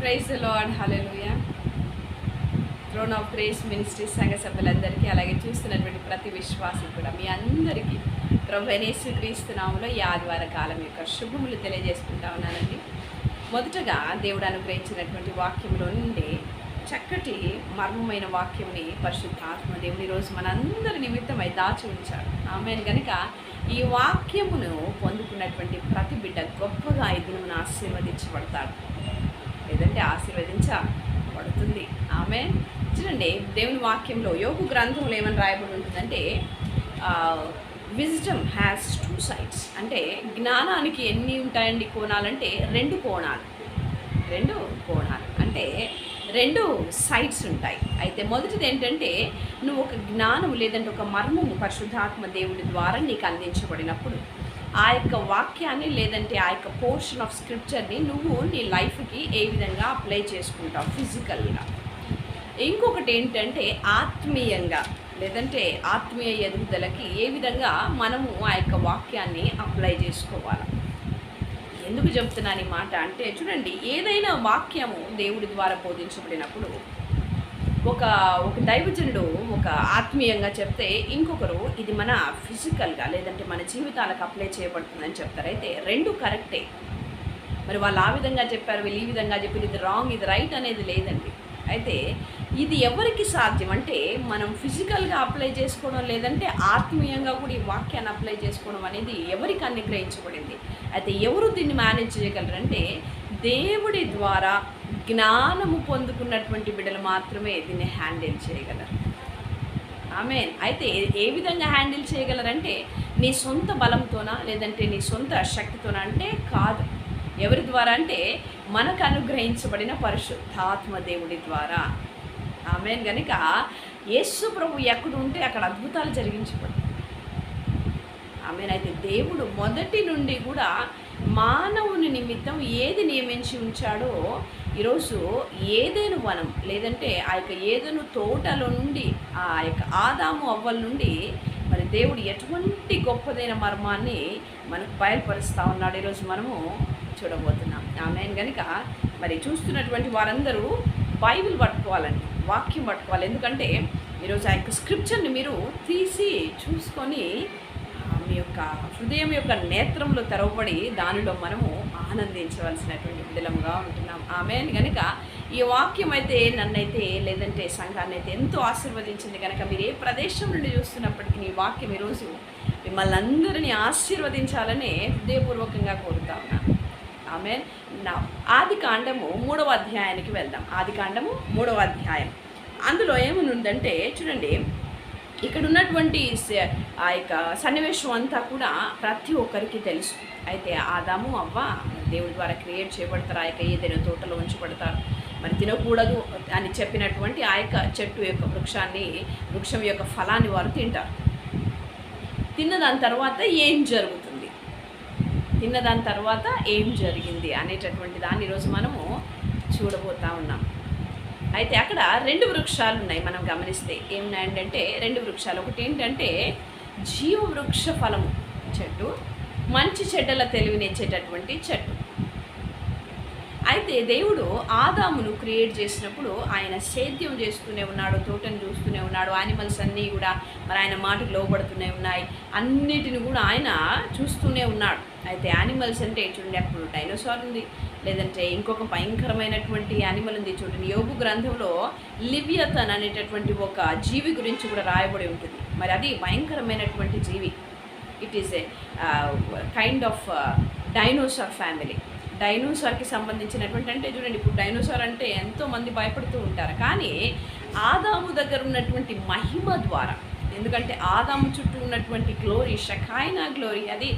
Praise lord hallelujah throne of grace ministry సంఘ సభ్యులందరికీ అలాగే చూస్తున్నటువంటి ప్రతి విశ్వాసి కూడా మీ అందరికీ ప్రభు క్రీస్తునాములో ఈ ఆదివార కాలం యొక్క శుభములు తెలియజేసుకుంటా ఉన్నానండి. మొదటగా దేవుడు అనుగ్రహించినటువంటి వాక్యంలో నుండి చక్కటి మర్మమైన వాక్యంని పరిశుద్ధాత్మ దేవుడు ఈరోజు మనందరి నిమిత్తమై దాచి ఉంచాడు. ఆమె కనుక ఈ వాక్యమును పొందుకున్నటువంటి ప్రతి బిడ్డ గొప్పగా ఈ దినమును ఆశీర్వదించబడతాడు. లేదంటే ఆశీర్వదించ పడుతుంది. ఆమె చూడండి దేవుని వాక్యంలో యోగు గ్రంథంలో ఏమని రాయబడి ఉంటుందంటే విజ్డమ్ హ్యాస్ టూ సైడ్స్ అంటే జ్ఞానానికి ఎన్ని ఉంటాయండి కోణాలంటే రెండు కోణాలు. రెండు కోణాలు. అంటే రెండు సైడ్స్ ఉంటాయి. అయితే మొదటిది ఏంటంటే నువ్వు ఒక జ్ఞానం లేదంటే ఒక మర్మము పరిశుద్ధాత్మ దేవుడి ద్వారా నీకు అందించబడినప్పుడు. ఆ యొక్క వాక్యాన్ని లేదంటే ఆ యొక్క పోర్షన్ ఆఫ్ స్క్రిప్చర్ని నువ్వు నీ లైఫ్కి ఏ విధంగా అప్లై చేసుకుంటావు ఫిజికల్గా ఇంకొకటి ఏంటంటే ఆత్మీయంగా లేదంటే ఆత్మీయ ఎదుగుదలకి ఏ విధంగా మనము ఆ యొక్క వాక్యాన్ని అప్లై చేసుకోవాలి? ఎందుకు చెప్తున్నాను ఈ మాట అంటే చూడండి ఏదైనా వాక్యము దేవుడి ద్వారా బోధించబడినప్పుడు ఒక ఒక దైవజనుడు ఒక ఆత్మీయంగా చెప్తే ఇంకొకరు ఇది మన ఫిజికల్గా లేదంటే మన జీవితాలకు అప్లై చేయబడుతుందని చెప్తారు. అయితే రెండు కరెక్టే. మరి వాళ్ళు ఆ విధంగా చెప్పారు వీళ్ళు ఈ విధంగా చెప్పారు ఇది రాంగ్ ఇది రైట్ అనేది లేదండి. అయితే ఇది ఎవరికి సాధ్యం అంటే మనం ఫిజికల్గా అప్లై చేసుకోవడం లేదంటే ఆత్మీయంగా కూడా ఈ వాక్యాన్ని అప్లై చేసుకోవడం అనేది ఎవరికి అనుగ్రహించబడింది అయితే ఎవరు దీన్ని మేనేజ్ చేయగలరంటే దేవుడి ద్వారా జ్ఞానము పొందుకున్నటువంటి బిడ్డలు మాత్రమే దీన్ని హ్యాండిల్ చేయగలరు. ఆమె అయితే ఏ విధంగా హ్యాండిల్ చేయగలరంటే నీ సొంత బలంతోనా లేదంటే నీ సొంత శక్తితోనా అంటే కాదు. ఎవరి ద్వారా అంటే మనకు అనుగ్రహించబడిన పరిశుద్ధాత్మ దేవుడి ద్వారా. ఆమె కనుక యేసు ప్రభు ఎక్కడ ఉంటే అక్కడ అద్భుతాలు జరిగించబడతాయి. ఆమెనైతే దేవుడు మొదటి నుండి కూడా మానవుని నిమిత్తం ఏది నియమించి ఉంచాడో ఈరోజు ఏదేను వనం లేదంటే ఆ యొక్క ఏదేను తోటలో నుండి ఆ యొక్క ఆదాము అవ్వల నుండి మరి దేవుడు ఎటువంటి గొప్పదైన మర్మాన్ని మనకు బయలుపరుస్తూ ఉన్నాడు ఈరోజు మనము చూడబోతున్నాం. ఆమె కనుక మరి చూస్తున్నటువంటి వారందరూ బైబిల్ పట్టుకోవాలండి వాక్యం పట్టుకోవాలి. ఎందుకంటే ఈరోజు ఆ యొక్క స్క్రిప్చర్ని మీరు తీసి చూసుకొని మన యొక్క హృదయం యొక్క నేత్రంలో తెరవబడి దానిలో మనము ఆనందించవలసినటువంటి విడుదలముగా ఉంటున్నాం. ఆమె కనుక ఈ వాక్యం అయితే నన్నైతే లేదంటే సంఘాన్ని అయితే ఎంతో ఆశీర్వదించింది. కనుక మీరు ఏ ప్రదేశం నుండి చూస్తున్నప్పటికీ ఈ వాక్యం ఈరోజు మిమ్మల్ని అందరినీ ఆశీర్వదించాలని హృదయపూర్వకంగా కోరుతా ఉన్నాను. ఆమె నా ఆది కాండము మూడవ అధ్యాయానికి వెళ్దాం. ఆది కాండము మూడవ అధ్యాయం. అందులో ఏమనుందంటే చూడండి. ఇక్కడ ఉన్నటువంటి ఆ యొక్క సన్నివేశం అంతా కూడా ప్రతి ఒక్కరికి తెలుసు. అయితే ఆదాము అవ్వ దేవుడి ద్వారా క్రియేట్ చేయబడతారు. ఆ యొక్క ఏదైనా తోటలో ఉంచబడతారు. మరి తినకూడదు అని చెప్పినటువంటి ఆ యొక్క చెట్టు యొక్క వృక్షాన్ని వృక్షం యొక్క ఫలాన్ని వారు తింటారు. తిన్న దాని తర్వాత ఏం జరుగుతుంది? తిన్న దాని తర్వాత ఏం జరిగింది అనేటటువంటి దాన్ని ఈరోజు మనము చూడబోతా ఉన్నాం. అయితే అక్కడ రెండు వృక్షాలు ఉన్నాయి మనం గమనిస్తే. ఏమున్నాయంటే రెండు వృక్షాలు. ఒకటి ఏంటంటే జీవ వృక్ష ఫలము చెట్టు మంచి చెడ్డల తెలివినిచ్చేటటువంటి చెట్టు. అయితే దేవుడు ఆదామును క్రియేట్ చేసినప్పుడు ఆయన సేద్యం చేస్తూనే ఉన్నాడు తోటను చూస్తూనే ఉన్నాడు యానిమల్స్ అన్నీ కూడా మరి ఆయన మాటకు లోబడుతూనే ఉన్నాయి. అన్నిటిని కూడా ఆయన చూస్తూనే ఉన్నాడు. అయితే యానిమల్స్ అంటే చూడండి అప్పుడు డైనోసార్ ఉంది. లేదంటే ఇంకొక భయంకరమైనటువంటి యానిమల్ ఉంది చూడండి. యోగు గ్రంథంలో లివియతన్ అనేటటువంటి ఒక జీవి గురించి కూడా రాయబడి ఉంటుంది. మరి అది భయంకరమైనటువంటి జీవి. It is a kind of dinosaur family డైనోసార్కి సంబంధించినటువంటి అంటే చూడండి ఇప్పుడు డైనోసార్ అంటే ఎంతోమంది భయపడుతూ ఉంటారు. కానీ ఆదాము దగ్గర ఉన్నటువంటి మహిమ ద్వారా ఎందుకంటే ఆదాము చుట్టూ ఉన్నటువంటి గ్లోరీ షకాయినా గ్లోరీ అది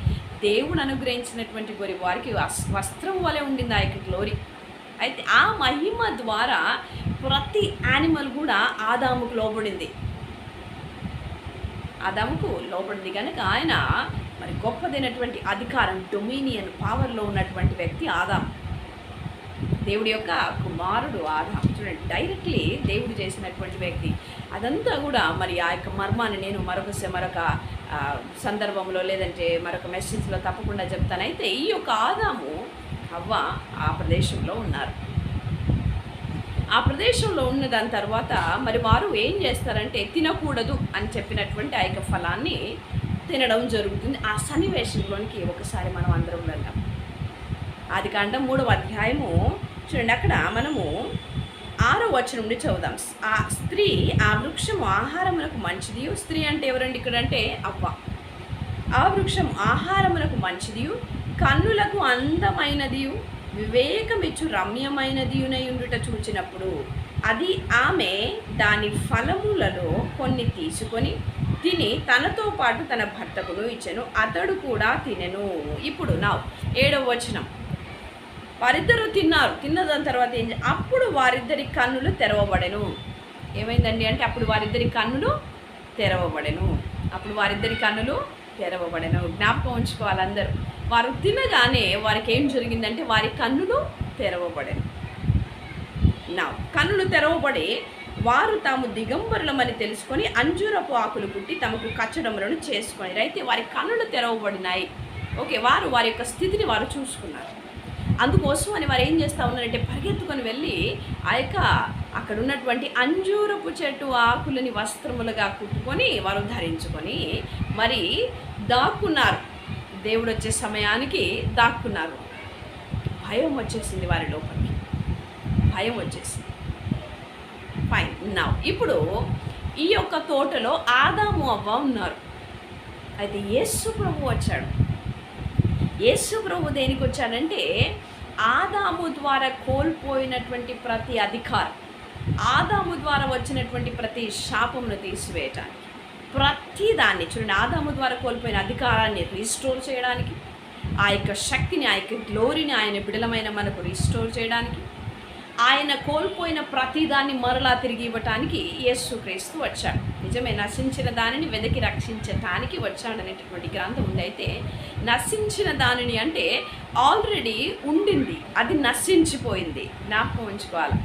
దేవుడు అనుగ్రహించినటువంటి వారి వారికి వస్- వస్త్రం వలె ఉండింది ఆ యొక్క గ్లోరీ అయితే ఆ మహిమ ద్వారా ప్రతి యానిమల్ కూడా ఆదాముకు లోబడింది. ఆదాముకు లోబడింది కనుక ఆయన మరి గొప్పదైనటువంటి అధికారం డొమినియన్ పవర్లో ఉన్నటువంటి వ్యక్తి ఆదాం దేవుడి యొక్క కుమారుడు ఆదాం చూడండి డైరెక్ట్లీ దేవుడు చేసినటువంటి వ్యక్తి. అదంతా కూడా మరి ఆ యొక్క మర్మాన్ని నేను మరొక మరొక సందర్భంలో లేదంటే మరొక మెసేజ్లో తప్పకుండా చెప్తానైతే ఈ యొక్క ఆదాము అవ్వ ఆ ప్రదేశంలో ఉన్నారు. ఆ ప్రదేశంలో ఉన్న దాని తర్వాత మరి వారు ఏం చేస్తారంటే తినకూడదు అని చెప్పినటువంటి ఆ యొక్క ఫలాన్ని తినడం జరుగుతుంది. ఆ సన్నివేశంలోనికి ఒకసారి మనం అందరం వెళ్ళాం అది కాండం మూడవ అధ్యాయము. చూడండి అక్కడ మనము ఆరో వచనం నుండి చదువుదాం. ఆ స్త్రీ ఆ వృక్షము ఆహారమునకు మంచిది. స్త్రీ అంటే ఎవరండి ఇక్కడ అంటే అవ్వ. ఆ వృక్షం ఆహారమునకు మంచిది. కన్నులకు అందమైనది. వివేకమిచ్చు రమ్యమైనదియునై ఉండుట చూచినప్పుడు అది ఆమె దాని ఫలములలో కొన్ని తీసుకొని తిని తనతో పాటు తన భర్తకును ఇచ్చెను. అతడు కూడా తినెను. ఇప్పుడు నా ఏడవ వచనం. వారిద్దరూ తిన్నారు. తిన్న దాని తర్వాత ఏం అప్పుడు వారిద్దరి కన్నులు తెరవబడెను. ఏమైందండి అంటే అప్పుడు వారిద్దరి కన్నులు తెరవబడెను. అప్పుడు వారిద్దరి కన్నులు తెరవబడెను. జ్ఞాపకం ఉంచుకోవాలి అందరూ. వారు తినగానే వారికి ఏం జరిగిందంటే వారి కన్నులు తెరవబడెను. నా కన్నులు తెరవబడి వారు తాము దిగంబరులమని తెలుసుకొని అంజూరపు ఆకులు పుట్టి తమకు కచ్చడములను చేసుకొని అయితే వారి కన్నులు తెరవబడినాయి. ఓకే వారు వారి యొక్క స్థితిని వారు చూసుకున్నారు. అందుకోసం అని వారు ఏం చేస్తూ ఉన్నారంటే పరిగెత్తుకొని వెళ్ళి ఆ యొక్క అక్కడ ఉన్నటువంటి అంజూరపు చెట్టు ఆకులని వస్త్రములుగా కుట్టుకొని వారు ధరించుకొని మరి దాక్కున్నారు. దేవుడు వచ్చే సమయానికి దాక్కున్నారు. భయం వచ్చేసింది వారి లోపలికి. భయం వచ్చేసింది. ఫైన్ నా ఇప్పుడు ఈ యొక్క తోటలో ఆదాము అవ్వ ఉన్నారు. అయితే యేసు ప్రభు వచ్చాడు. యేసు ప్రభు దేనికి వచ్చాడంటే ఆదాము ద్వారా కోల్పోయినటువంటి ప్రతి అధికారం ఆదాము ద్వారా వచ్చినటువంటి ప్రతి శాపమును తీసివేయటానికి ప్రతి దాన్ని చూడండి ఆదాము ద్వారా కోల్పోయిన అధికారాన్ని రీస్టోర్ చేయడానికి ఆ యొక్క శక్తిని ఆ యొక్క గ్లోరీని ఆయన బిడలమైన మనకు రీస్టోర్ చేయడానికి ఆయన కోల్పోయిన ప్రతిదాన్ని మరలా తిరిగి ఇవ్వటానికి యేసుక్రీస్తు వచ్చాడు. నిజమే నశించిన దానిని వెదకి రక్షించటానికి వచ్చాడు అనేటటువంటి గ్రంథం ఉందైతే అయితే నశించిన దానిని అంటే ఆల్రెడీ ఉండింది. అది నశించిపోయింది. జ్ఞాపకం ఉంచుకోవాలి.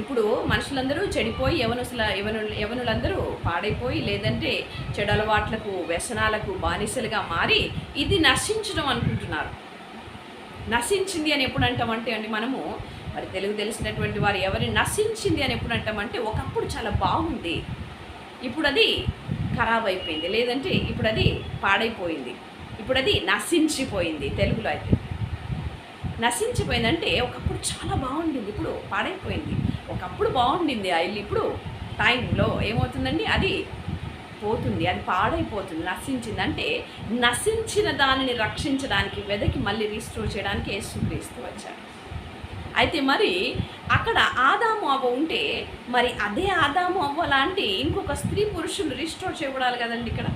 ఇప్పుడు మనుషులందరూ చెడిపోయి యవనసుల యవను యవనులందరూ పాడైపోయి లేదంటే చెడు అలవాట్లకు వ్యసనాలకు బానిసలుగా మారి ఇది నశించడం అనుకుంటున్నారు. నశించింది అని ఎప్పుడు అంటామంటే అండి మనము? మరి తెలుగు తెలిసినటువంటి వారు ఎవరిని నశించింది అని ఎప్పుడు అంటామంటే ఒకప్పుడు చాలా బాగుంది. ఇప్పుడు అది ఖరాబ్ అయిపోయింది. లేదంటే ఇప్పుడు అది పాడైపోయింది. ఇప్పుడు అది నశించిపోయింది తెలుగులో అయితే. నశించిపోయిందంటే ఒకప్పుడు చాలా బాగుండింది. ఇప్పుడు పాడైపోయింది. ఒకప్పుడు బాగుండింది ఆ ఇల్లు. ఇప్పుడు టైంలో ఏమవుతుందండి? అది పోతుంది. అది పాడైపోతుంది. నశించింది అంటే నశించిన దానిని రక్షించడానికి వెదకి మళ్ళీ రీస్టోర్ చేయడానికి యేసుక్రీస్తు వచ్చాడు. అయితే మరి అక్కడ ఆదాము అవ్వ ఉంటే మరి అదే ఆదాము అవ్వ లాంటి ఇంకొక స్త్రీ పురుషులు రిస్టోర్ చేయబడాలి కదండి ఇక్కడ.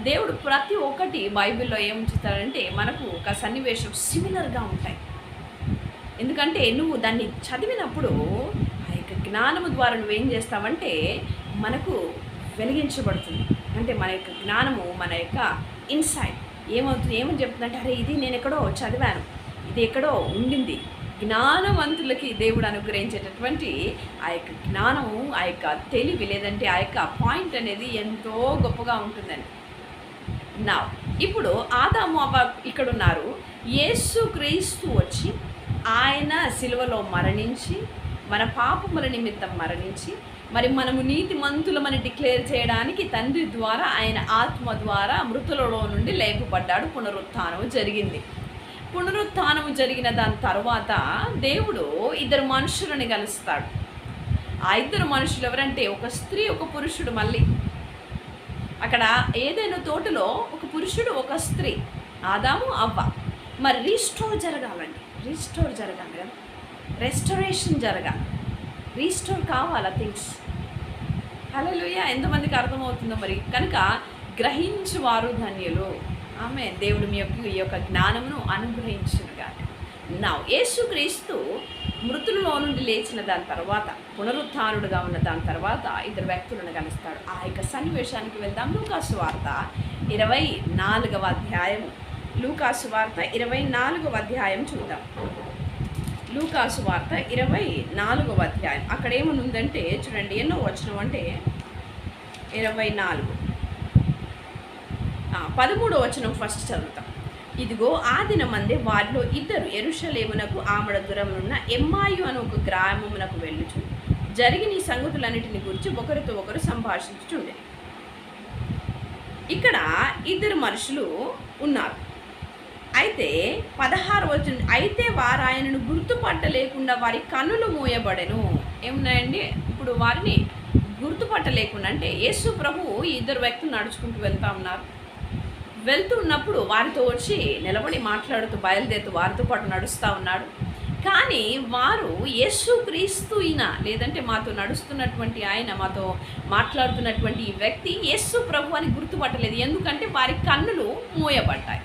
దేవుడు ప్రతి ఒక్కటి బైబిల్లో ఏం మనకు ఒక సన్నివేశం సిమిలర్గా ఉంటాయి. ఎందుకంటే నువ్వు దాన్ని చదివినప్పుడు ఆ యొక్క జ్ఞానము ద్వారా నువ్వేం చేస్తావంటే మనకు వెలిగించబడుతుంది. అంటే మన యొక్క జ్ఞానము మన యొక్క ఇన్సైట్ ఏమవుతుంది? ఏమని చెప్తుందంటే అరే ఇది నేను ఎక్కడో చదివాను. ఇది ఎక్కడో ఉండింది. జ్ఞానవంతులకి దేవుడు అనుగ్రహించేటటువంటి ఆ యొక్క జ్ఞానము ఆ యొక్క తెలివి లేదంటే ఆ యొక్క పాయింట్ అనేది ఎంతో గొప్పగా ఉంటుందండి. నా ఇప్పుడు ఆదాము అవ్వ ఇక్కడ ఉన్నారు యేసు క్రీస్తు వచ్చి ఆయన సిలువలో మరణించి మన పాపముల నిమిత్తం మరణించి మరి మనము నీతిమంతులమని డిక్లేర్ చేయడానికి తండ్రి ద్వారా ఆయన ఆత్మ ద్వారా మృతులలో నుండి లేపబడ్డాడు పునరుత్థానం జరిగింది. పునరుత్నము జరిగిన దాని తర్వాత దేవుడు ఇద్దరు మనుషులని కలుస్తాడు. ఆ ఇద్దరు మనుషులు ఎవరంటే ఒక స్త్రీ ఒక పురుషుడు మళ్ళీ. అక్కడ ఏదైనా తోటలో ఒక పురుషుడు ఒక స్త్రీ. ఆదాము అవ్వ. మరి రీస్టోర్ జరగాలండి. రీస్టోర్ జరగాలి కదా. రెస్టరేషన్ జరగాలి. రీస్టోర్ కావాలా థింగ్స్? హలోయ ఎంతమందికి అర్థమవుతుందో మరి. కనుక గ్రహించువారు ధన్యులు. ఆమె దేవుడు మీ యొక్క ఈ యొక్క జ్ఞానమును అనుగ్రహించునుగా నా యేసుక్రీస్తు మృతులలో నుండి లేచిన దాని తర్వాత పునరుద్ధారుడుగా ఉన్న దాని తర్వాత ఇద్దరు వ్యక్తులను కలుస్తాడు ఆ యొక్క సన్నివేశానికి వెళ్దాం. లూకాసు వార్త ఇరవై నాలుగవ అధ్యాయం. లూకాసు వార్త ఇరవై నాలుగవ అధ్యాయం చూద్దాం. లూకాసు వార్త ఇరవై నాలుగవ అధ్యాయం. అక్కడ ఏమనుందంటే చూడండి ఎన్నో వచనం అంటే ఇరవై నాలుగు. పదమూడో వచనం ఫస్ట్ చదువుతాం. ఇదిగో ఆ దినమందే వారిలో ఇద్దరు ఎరుషలేమునకు ఆమడ దూరమునున్న ఎమ్మాయు అని ఒక గ్రామమునకు వెళ్ళుచు. జరిగిన ఈ సంగతులన్నిటిని గురించి ఒకరితో ఒకరు సంభాషించుచుండే. ఇక్కడ ఇద్దరు మనుషులు ఉన్నారు. అయితే పదహారు వచ్చిన అయితే వారు ఆయనను గుర్తుపట్టలేకుండా వారి కన్నులు మూయబడెను. ఏమున్నాయండి? ఇప్పుడు వారిని గుర్తుపట్టలేకుండా అంటే యేసు ప్రభు ఇద్దరు వ్యక్తులు నడుచుకుంటూ వెళ్తా ఉన్నారు. వెళ్తూ ఉన్నప్పుడు వారితో వచ్చి నిలబడి మాట్లాడుతూ బయలుదేరుతూ వారితో పాటు నడుస్తూ ఉన్నాడు. కానీ వారు యేసు క్రీస్తు ఈయన లేదంటే మాతో నడుస్తున్నటువంటి ఆయన మాతో మాట్లాడుతున్నటువంటి ఈ వ్యక్తి యేసు ప్రభు అని గుర్తుపట్టలేదు. ఎందుకంటే వారి కన్నులు మూయబడ్డాయి.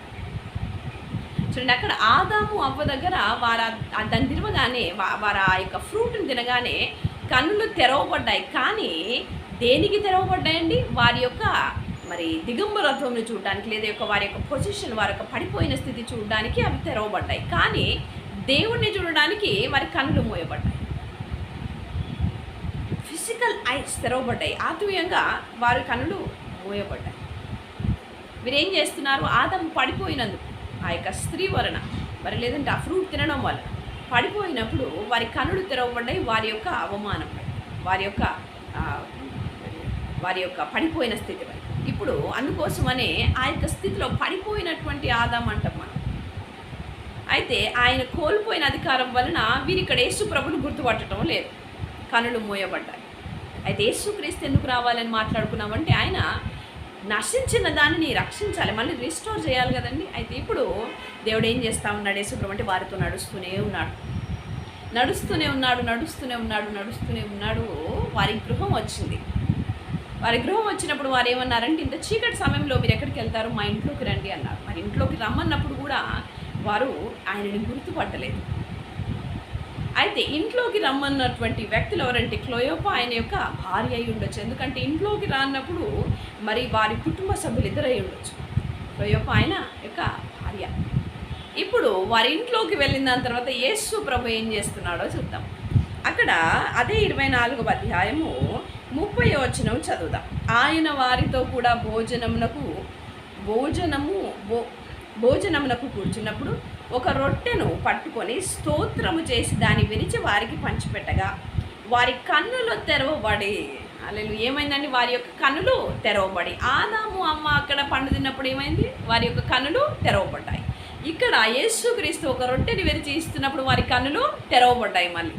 చూడండి అక్కడ ఆదాము అవ్వ దగ్గర వారు దాన్ని తినగానే వారు ఆ యొక్క ఫ్రూట్ని తినగానే కన్నులు తెరవబడ్డాయి. కానీ దేనికి తెరవబడ్డాయండి? వారి యొక్క మరి దిగంబరత్వంని చూడడానికి లేదా యొక్క వారి యొక్క పొజిషన్ వారి యొక్క పడిపోయిన స్థితి చూడడానికి అవి తెరవబడ్డాయి. కానీ దేవుణ్ణి చూడడానికి వారి కన్నులు మూయబడ్డాయి. Physical ice తెరవబడ్డాయి. ఆత్మీయంగా వారి కన్నులు మూయబడ్డాయి. మీరు ఏం చేస్తున్నారు? ఆదం పడిపోయినందుకు ఆ యొక్క స్త్రీ వలన మరి లేదంటే ఆ ఫ్రూట్ తినడం వలన పడిపోయినప్పుడు వారి కనులు తెరవబడ్డాయి వారి యొక్క అవమానం వారి యొక్క వారి యొక్క పడిపోయిన స్థితి ఇప్పుడు అందుకోసమనే ఆ యొక్క స్థితిలో పడిపోయినటువంటి ఆదాం అంటాం మనం. అయితే ఆయన కోల్పోయిన అధికారం వలన వీరు ఇక్కడ యేసు ప్రభుని గుర్తుపట్టడం లేదు. కనులు మూయబడ్డాయి. అయితే యేసుక్రీస్తు ఎందుకు రావాలని మాట్లాడుకున్నామంటే ఆయన నశించిన దానిని రక్షించాలి మళ్ళీ రిస్టోర్ చేయాలి కదండి. అయితే ఇప్పుడు దేవుడు ఏం చేస్తా ఉన్నాడు యేసుప్రభు అంటే వారితో నడుస్తూనే ఉన్నాడు. నడుస్తూనే ఉన్నాడు నడుస్తూనే ఉన్నాడు నడుస్తూనే ఉన్నాడు. వారి గృహం వచ్చింది. వారి గృహం వచ్చినప్పుడు వారు ఏమన్నారంటే ఇంత చీకటి సమయంలో మీరు ఎక్కడికి వెళ్తారు? మా ఇంట్లోకి రండి అన్నారు. మరి ఇంట్లోకి రమ్మన్నప్పుడు కూడా వారు ఆయనని గుర్తుపట్టలేదు. అయితే ఇంట్లోకి రమ్మన్నటువంటి వ్యక్తులు ఎవరంటే క్లోయోప ఆయన యొక్క భార్య అయి ఉండొచ్చు. ఎందుకంటే ఇంట్లోకి రానప్పుడు మరి వారి కుటుంబ సభ్యులు ఇద్దరు అయి ఉండొచ్చు. క్లోయోప ఆయన యొక్క భార్య. ఇప్పుడు వారి ఇంట్లోకి వెళ్ళిన దాని తర్వాత యేసు ప్రభు ఏం చేస్తున్నాడో చూద్దాం. అక్కడ అదే ఇరవై నాలుగవ అధ్యాయము ముప్పై వచనం చదువుదాం. ఆయన వారితో కూడా భోజనమునకు భోజనము భో భోజనమునకు కూర్చున్నప్పుడు ఒక రొట్టెను పట్టుకొని స్తోత్రము చేసి దాన్ని విరిచి వారికి పంచిపెట్టగా వారి కన్నులు తెరవబడి అల్లెలు ఏమైందండి? వారి యొక్క కన్నులు తెరవబడి. ఆదాము అమ్మ అక్కడ పండు తిన్నప్పుడు ఏమైంది? వారి యొక్క కన్నులు తెరవబడ్డాయి. ఇక్కడ యేసుక్రీస్తు ఒక రొట్టెని విరిచి ఇస్తున్నప్పుడు వారి కన్నులు తెరవబడ్డాయి మళ్ళీ.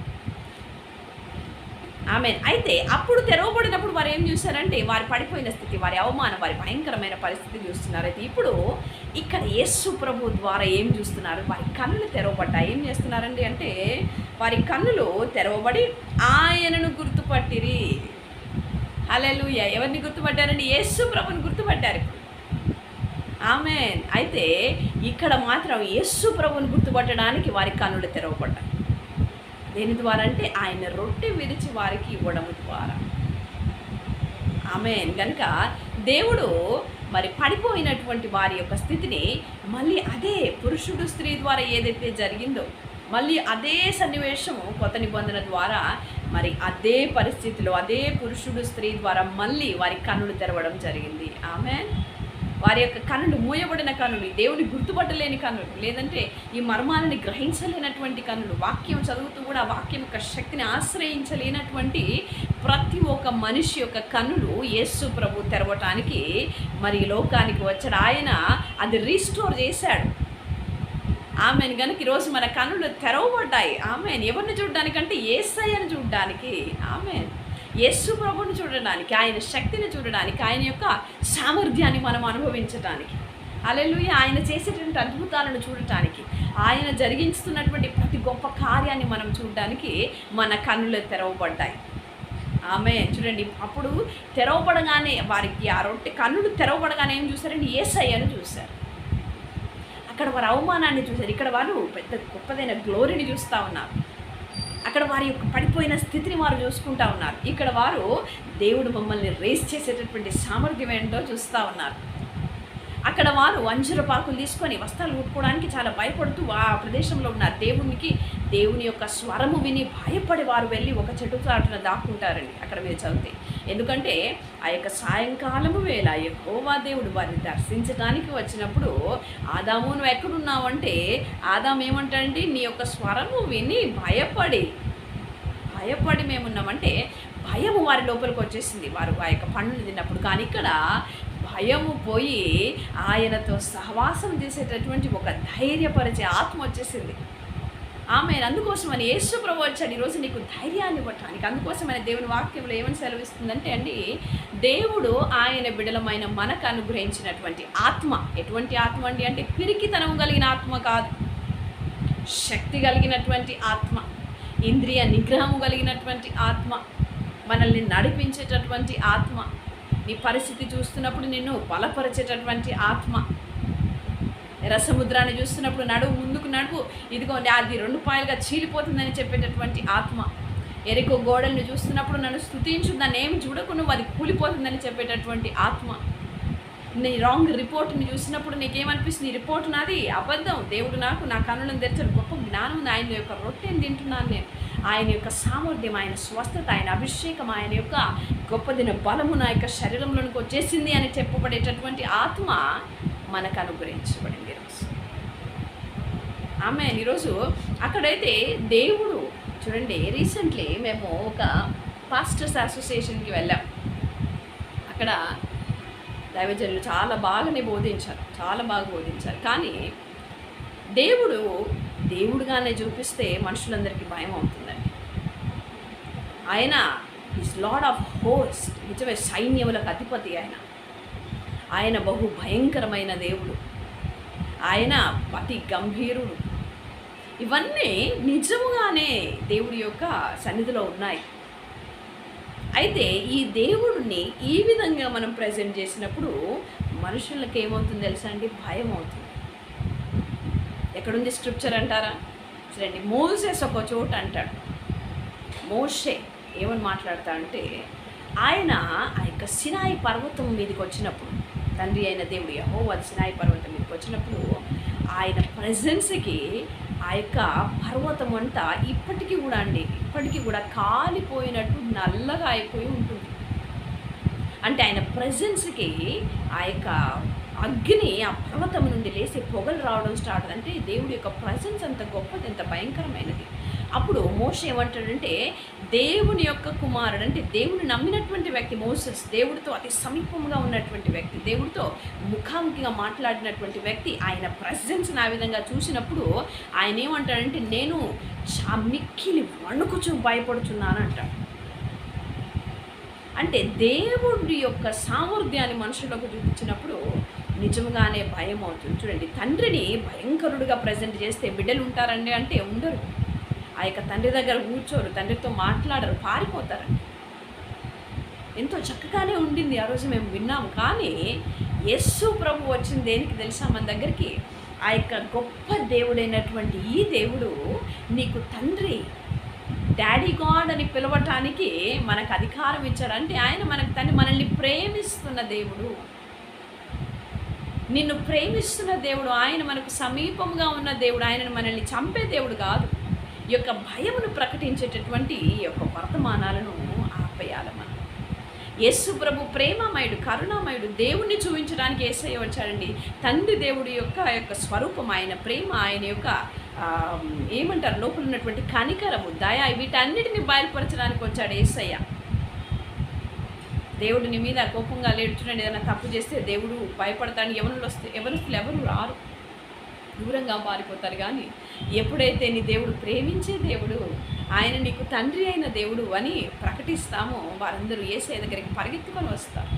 ఆమె అయితే అప్పుడు తెరవబడినప్పుడు వారు ఏం చూశారంటే వారి పడిపోయిన స్థితి వారి అవమానం వారి భయంకరమైన పరిస్థితి చూస్తున్నారు. అయితే ఇప్పుడు ఇక్కడ యేసు ప్రభు ద్వారా ఏం చూస్తున్నారు? వారి కన్నులు తెరవబడ్డాయి. ఏం చేస్తున్నారండి అంటే వారి కన్నులు తెరవబడి ఆయనను గుర్తుపట్టిరి. అలెలు ఎవరిని గుర్తుపట్టారండి? యేసు ప్రభుని గుర్తుపట్టారు. ఆమె అయితే ఇక్కడ మాత్రం యేసు ప్రభుని గుర్తుపట్టడానికి వారి కన్నులు తెరవబడ్డాయి. దేని ద్వారా అంటే ఆయన రొట్టె విరిచి వారికి ఇవ్వడం ద్వారా. ఆమె కనుక దేవుడు మరి పడిపోయినటువంటి వారి యొక్క స్థితిని మళ్ళీ అదే పురుషుడు స్త్రీ ద్వారా ఏదైతే జరిగిందో మళ్ళీ అదే సన్నివేశము కొత్త నిబంధన ద్వారా మరి అదే పరిస్థితిలో అదే పురుషుడు స్త్రీ ద్వారా మళ్ళీ వారి కన్నులు తెరవడం జరిగింది. ఆమె వారి యొక్క కన్నులు మూయబడిన కన్నులు దేవుని గుర్తుపట్టలేని కన్నులు లేదంటే ఈ మర్మాలని గ్రహించలేనటువంటి కన్నులు వాక్యం చదువుతూ కూడా వాక్యం యొక్క శక్తిని ఆశ్రయించలేనటువంటి ప్రతి ఒక్క మనిషి యొక్క కన్నులు యేసు ప్రభు తెరవటానికి మరి లోకానికి వచ్చాడు. ఆయన అది రీస్టోర్ చేశాడు. ఆమెను. కనుక ఈరోజు మన కన్నులు తెరవబడ్డాయి. ఆమెను. ఎవరిని చూడడానికంటే ఏసయ్యను చూడడానికి. ఆమెను. యేసు ప్రభుని చూడడానికి ఆయన శక్తిని చూడడానికి ఆయన యొక్క సామర్థ్యాన్ని మనం అనుభవించడానికి అలెలుయ ఆయన చేసేటువంటి అద్భుతాలను చూడటానికి ఆయన జరిగిస్తున్నటువంటి ప్రతి గొప్ప కార్యాన్ని మనం చూడడానికి మన కన్నులు తెరవబడ్డాయి. ఆమె చూడండి అప్పుడు తెరవబడగానే వారికి ఆ రొట్టె కన్నులు తెరవబడగానే ఏం చూసారండి ఏసయ్యను చూశారు. అక్కడ వారి అవమానాన్ని చూశారు. ఇక్కడ వారు పెద్ద గొప్పదైన గ్లోరీని చూస్తూ ఉన్నారు. అక్కడ వారి యొక్క పడిపోయిన స్థితిని వారు చూసుకుంటా ఉన్నారు. ఇక్కడ వారు దేవుడు మమ్మల్ని రేస్ చేసేటటువంటి సామర్థ్యం ఏంటో చూస్తూ ఉన్నారు. అక్కడ వారు అంజురపాకులు తీసుకొని వస్త్రాలు ఉట్టుకోవడానికి చాలా భయపడుతూ ఆ ప్రదేశంలో ఉన్న దేవునికి దేవుని యొక్క స్వరము విని భయపడి వారు వెళ్ళి ఒక చెట్టు చాటున దాక్కుంటారండి. అక్కడ మీరు చదివితే. ఎందుకంటే ఆ యొక్క సాయంకాలము వేళ ఎక్కువ దేవుడు వారిని దర్శించడానికి వచ్చినప్పుడు ఆదాము నువ్వు ఎక్కడున్నావంటే ఆదాం ఏమంటాడంటే నీ యొక్క స్వరము విని భయపడి భయపడి మేమున్నామంటే భయము వారి లోపలికి వచ్చేసింది. వారు ఆ యొక్క పండుని తిన్నప్పుడు కానీ ఇక్కడ భయము పోయి ఆయనతో సహవాసం చేసేటటువంటి ఒక ధైర్యపరిచే ఆత్మ వచ్చేసింది. ఆమె అందుకోసం అని యేసు ప్రభు వచ్చాడు. ఈరోజు నీకు ధైర్యాన్ని ఇవ్వటానికి. అందుకోసమైన దేవుని వాక్యంలో ఏమని సెలవిస్తుందంటే అండి దేవుడు ఆయన బిడలమైన మనకు అనుగ్రహించినటువంటి ఆత్మ. ఎటువంటి ఆత్మ అండి అంటే పిరికితనం కలిగిన ఆత్మ కాదు. శక్తి కలిగినటువంటి ఆత్మ. ఇంద్రియ నిగ్రహం కలిగినటువంటి ఆత్మ. మనల్ని నడిపించేటటువంటి ఆత్మ. నీ పరిస్థితి చూస్తున్నప్పుడు నిన్ను బలపరిచేటటువంటి ఆత్మ. రసముద్రాన్ని చూస్తున్నప్పుడు నడువు ముందుకు నడువు. ఇదిగో అది రెండు పాయలుగా చీలిపోతుందని చెప్పేటటువంటి ఆత్మ. ఎరికో గోడల్ని చూస్తున్నప్పుడు నన్ను స్థుతించు నన్ను ఏమి చూడకు నువ్వు అది కూలిపోతుందని చెప్పేటటువంటి ఆత్మ. నీ రాంగ్ రిపోర్ట్ని చూసినప్పుడు నీకేమనిపిస్తుంది? ఈ రిపోర్ట్ నాది అబద్ధం. దేవుడు నాకు నా కన్నులను తెరిచిన గొప్ప జ్ఞానం ఉంది ఆయన యొక్క రొట్టెని తింటున్నాను నేను. ఆయన యొక్క సామర్థ్యం ఆయన స్వస్థత ఆయన అభిషేకం ఆయన యొక్క గొప్పదిన బలము నా యొక్క శరీరంలోనికి వచ్చేసింది అని చెప్పబడేటటువంటి ఆత్మ మనకు అనుగ్రహించబడింది ఈరోజు ఆమె ఈరోజు అక్కడైతే దేవుడు చూడండి రీసెంట్లీ మేము ఒక పాస్టర్స్ అసోసియేషన్కి వెళ్ళాం. అక్కడ దైవజనులు చాలా బాగానే బోధించారు చాలా బాగా బోధించారు. కానీ దేవుడు దేవుడుగానే చూపిస్తే మనుషులందరికీ భయం అవుతుందండి. ఆయన ఈజ్ లార్డ్ ఆఫ్ హోస్ట్ నిజమే సైన్యములకు అధిపతి ఆయన. ఆయన బహు భయంకరమైన దేవుడు. ఆయన అతి గంభీరుడు. ఇవన్నీ నిజముగానే దేవుడి యొక్క సన్నిధిలో ఉన్నాయి. అయితే ఈ దేవుడిని ఈ విధంగా మనం ప్రజెంట్ చేసినప్పుడు మనుషులకు ఏమవుతుంది తెలుసా అండి? భయం అవుతుంది. ఎక్కడుంది స్క్రిప్చర్ అంటారా? చూడండి మోసెస్ ఒక చోట అంటాడు. మోషే ఏమని మాట్లాడతా అంటే ఆయన ఆ యొక్క సినాయి పర్వతం మీదకి వచ్చినప్పుడు తండ్రి అయిన దేవుడు యహో వచ్చినాయి పర్వతం మీదకి వచ్చినప్పుడు ఆయన ప్రజెన్స్కి ఆ యొక్క పర్వతం అంతా ఇప్పటికీ కూడా అండి ఇప్పటికీ కూడా కాలిపోయినట్టు నల్లగా అయిపోయి ఉంటుంది. అంటే ఆయన ప్రజెన్స్కి ఆ యొక్క అగ్ని ఆ పర్వతం నుండి లేసి పొగలు రావడం స్టార్ట్ అంటే దేవుడి యొక్క ప్రజెన్స్ అంత గొప్పది ఎంత భయంకరమైనది. అప్పుడు మోష ఏమంటాడంటే దేవుని యొక్క కుమారుడు అంటే దేవుని నమ్మినటువంటి వ్యక్తి మోసస్ దేవుడితో అతి సమీపంగా ఉన్నటువంటి వ్యక్తి దేవుడితో ముఖాముఖిగా మాట్లాడినటువంటి వ్యక్తి ఆయన ప్రజెన్స్ని ఆ విధంగా చూసినప్పుడు ఆయన ఏమంటాడంటే నేను చా మిక్కిలి వణుకుచు భయపడుచున్నాను అంటాడు అంటే దేవుడి యొక్క సామర్థ్యాన్ని మనుషులకు చూపించినప్పుడు నిజంగానే భయం అవుతుంది చూడండి తండ్రిని భయంకరుడిగా ప్రజెంట్ చేస్తే బిడ్డలు ఉంటారండి అంటే ఉండరు. ఆ యొక్క తండ్రి దగ్గర కూర్చోరు తండ్రితో మాట్లాడరు పారిపోతారండి. ఎంతో చక్కగానే ఉండింది ఆ రోజు మేము విన్నాము. కానీ యస్సు ప్రభు వచ్చింది దేనికి తెలుసా మన దగ్గరికి? ఆ యొక్క గొప్ప దేవుడైనటువంటి ఈ దేవుడు నీకు తండ్రి డాడీ గాడ్ అని పిలవటానికి మనకు అధికారం ఇచ్చాడు. అంటే ఆయన మనకు తండ్రి మనల్ని ప్రేమిస్తున్న దేవుడు. నిన్ను ప్రేమిస్తున్న దేవుడు ఆయన మనకు సమీపంగా ఉన్న దేవుడు ఆయనను మనల్ని చంపే దేవుడు కాదు. యొక్క భయమును ప్రకటించేటటువంటి ఈ యొక్క వర్తమానాలను ఆపేయాలి మనం యేసు ప్రభు ప్రేమమయుడు కరుణామయుడు దేవుణ్ణి చూపించడానికి ఏసయ్య వచ్చాడండి. తండ్రి దేవుడి యొక్క యొక్క స్వరూపం ఆయన ప్రేమ ఆయన యొక్క ఏమంటారు లోపల ఉన్నటువంటి కనికరము దయ వీటన్నిటిని బయలుపరచడానికి వచ్చాడు ఏసయ్య. దేవుడిని మీద కోపంగా లేడు. చూడండి ఏదైనా తప్పు చేస్తే దేవుడు భయపడతాడు. ఎవరు వస్తే ఎవరు ఎవరు రారు. దూరంగా మారిపోతారు కానీ ఎప్పుడైతే నీ దేవుడు ప్రేమించే దేవుడు ఆయన నీకు తండ్రి అయిన దేవుడు అని ప్రకటిస్తామో వారందరూ ఏసే దగ్గరికి పరిగెత్తుకొని వస్తారు.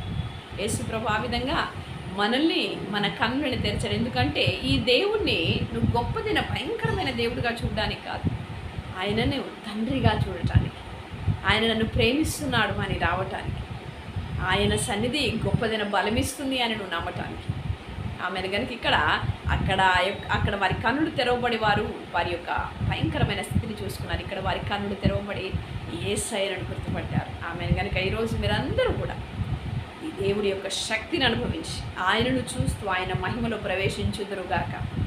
యేసు ప్రభు ఆ విధంగా మనల్ని మన కన్నులను తెరచాడు. ఎందుకంటే ఈ దేవుణ్ణి నువ్వు గొప్పదిన భయంకరమైన దేవుడిగా చూడడానికి కాదు. ఆయనను తండ్రిగా చూడటానికి ఆయన నన్ను ప్రేమిస్తున్నాడు అని రావటానికి ఆయన సన్నిధి గొప్పదిన బలమిస్తుంది అని నువ్వు నమ్మటానికి. ఆమెను కనుక ఇక్కడ అక్కడ యొక్క- అక్కడ వారి కన్నులు తెరవబడి వారు వారి యొక్క భయంకరమైన స్థితిని చూసుకున్నారు. ఇక్కడ వారి కన్నులు తెరవబడి ఏ సైరను గుర్తుపట్టారు. ఆమెను కనుక ఈరోజు మీరందరూ కూడా ఈ దేవుడి యొక్క శక్తిని అనుభవించి ఆయనను చూస్తూ ఆయన మహిమలో ప్రవేశించుదురుగాక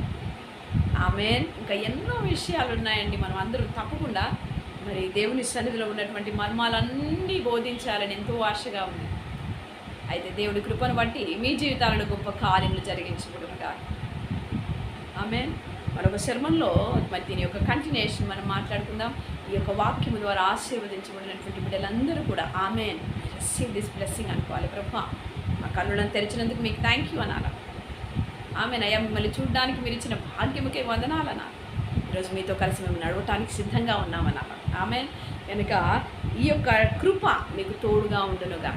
ఆమె ఇంకా ఎన్నో విషయాలు ఉన్నాయండి. మనం అందరూ తప్పకుండా మరి దేవుని సన్నిధిలో ఉన్నటువంటి మర్మాలన్నీ బోధించాలని ఎంతో ఆశగా ఉంది. అయితే దేవుడి కృపను బట్టి మీ జీవితాలలో గొప్ప కార్యములు జరిగించబడుగా ఆమె మరొక శర్మంలో మరి దీని యొక్క కంటిన్యూషన్ మనం మాట్లాడుకుందాం. ఈ యొక్క వాక్యం ద్వారా ఆశీర్వదించబడినటువంటి బిడ్డలందరూ కూడా ఆమె రిసీవ్ దిస్ బ్లెస్సింగ్ అనుకోవాలి బ్రహ్మ ఆ కళ్ళులను తెరిచినందుకు మీకు థ్యాంక్ యూ అనాలి ఆమె నయ్యా మిమ్మల్ని చూడడానికి మీరు ఇచ్చిన భాగ్యముకే వందనాలన్నా. ఈరోజు మీతో కలిసి మేము నడవటానికి సిద్ధంగా ఉన్నామన్నా. ఆమె కనుక ఈ యొక్క కృప మీకు తోడుగా ఉండునుగా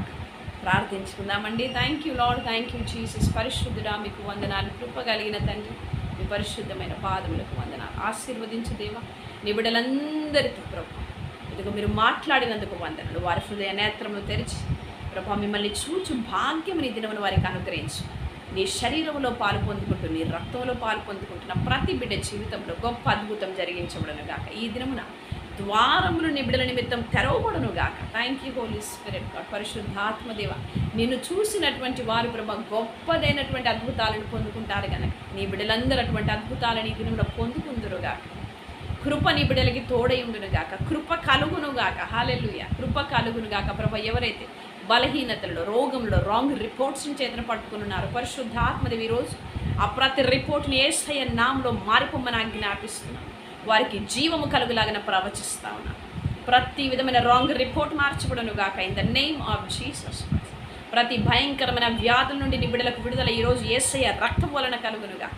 ప్రార్థించుకుందామండి. Thank you lord thank you Jesus పరిశుద్ధుడా మీకు వందనాలు. కృప కలిగిన తండ్రి మీ పరిశుద్ధమైన పాదములకు వందనాలు. ఆశీర్వదించు దేవా నిబిడలందరికీ ప్రభు. ఇదిగో మీరు మాట్లాడినందుకు వందనాలు. వారి హృదయ నేత్రములు తెరిచి ప్రభా మిమ్మల్ని చూచు భాగ్యముని దినమును వారికి అనుగ్రహించు. నీ శరీరంలో పాలు పొందుకుంటూ నీ రక్తంలో పాలు పొందుకుంటున్న ప్రతి బిడ్డ జీవితంలో గొప్ప అద్భుతం జరిగించబడను గాక ఈ దినమున ద్వారములు నిబిడల నిమిత్తం తెరవబడును గాక thank you holy spirit god పరిశుద్ధాత్మదేవ నిన్ను చూసినటువంటి వారు ప్రభ గొప్పదైనటువంటి అద్భుతాలను పొందుకుంటారు కనుక నీ బిడ్డలందరూ అటువంటి అద్భుతాలను ఈ దినంలో గాక కృప నీ బిడ్డలకి తోడై ఉండును గాక కృప కలుగును గాక హాలెలుయ కృప కలుగును గాక ప్రభ ఎవరైతే బలహీనతల్లో రోగంలో రాంగ్ రిపోర్ట్స్ని చేతన పట్టుకున్నారు పరిశుద్ధాత్మదేవి ఈరోజు ఆ ప్రతి రిపోర్ట్ని ఏసయ్య నామంలో మారిపోమ్మని ఆజ్ఞాపిస్తున్నాను వారికి జీవము కలుగులాగిన ప్రవచిస్తా ఉన్నాను ప్రతి విధమైన రాంగ్ రిపోర్ట్ మార్చబడును గాక in the name of Jesus ప్రతి భయంకరమైన వ్యాధుల నుండి నిబిడలకు విడుదల ఈరోజు ఏసయ్య రక్తం వలన కలుగునుగా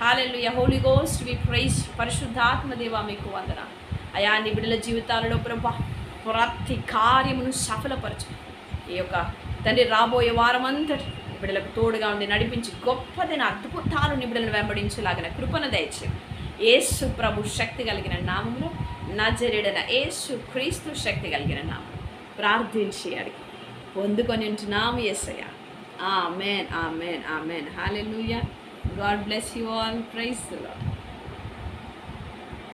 hallelujah holy ghost we praise పరిశుద్ధాత్మ దేవ మీకు వందన. అయా నిబిడల జీవితాలలో ప్రభా ప్రతి కార్యమును సఫలపరచు. ఈ యొక్క తండ్రి రాబోయే వారం అంతటి నిబిడలకు తోడుగా ఉండి నడిపించి గొప్పదైన అద్భుతాలు నిబిడలను వెంబడించేలాగిన కృపణ దయచేయండి ఏసు ప్రభు శక్తి కలిగిన నామంలో నజరేడన యేసు క్రీస్తు శక్తి కలిగిన నామం ప్రార్థించి అడిగి పొందుకొని ఉంటున్నాము ఎస్సయ్య మేన్ amen hallelujah god bless you all praise lord